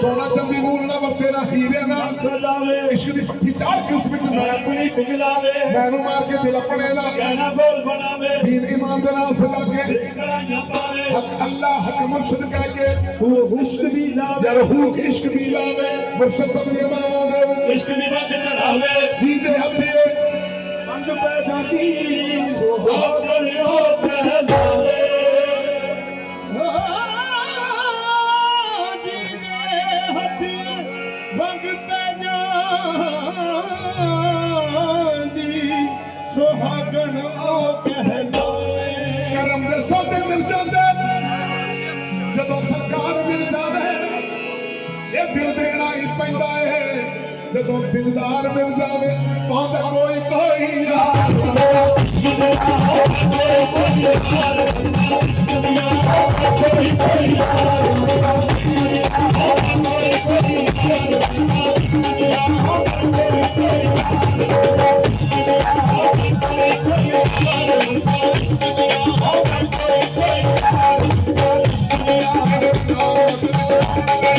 سونا چندی گول نہ ورتے نہ ہیرے نہ۔ سجاوے عشق دی شکتی چار کے اس میں تنا میں اپنی پگلاوے میں نو مار کے دل اپنے لا کہنا گول بناوے۔ دین ایمان دے نام سجا کے۔ حق اللہ حق مرشد کہہ کے۔ وہ عشق دی لاوے۔ جڑ ہو عشق دی لاوے۔ مرشد سب دی ماں دے۔ عشق دی باتیں چڑھاوے۔ جی دے ہتھے پنج پے جاتی ਜਦੋਂ ਸਰਕਾਰ ਮਿਲ ਜਾਵੇ ਇਹ ਦਿਲ ਦੇਣਾ ਹੀ ਪੈਂਦਾ ਏ ਜਦੋਂ ਦਿਲਦਾਰ ਮਿਲ ਜਾਵੇ ਪਾਉਂਦਾ ਕੋਈ ਕੋਈ ਯਾਰ ਲੱਖ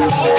I'm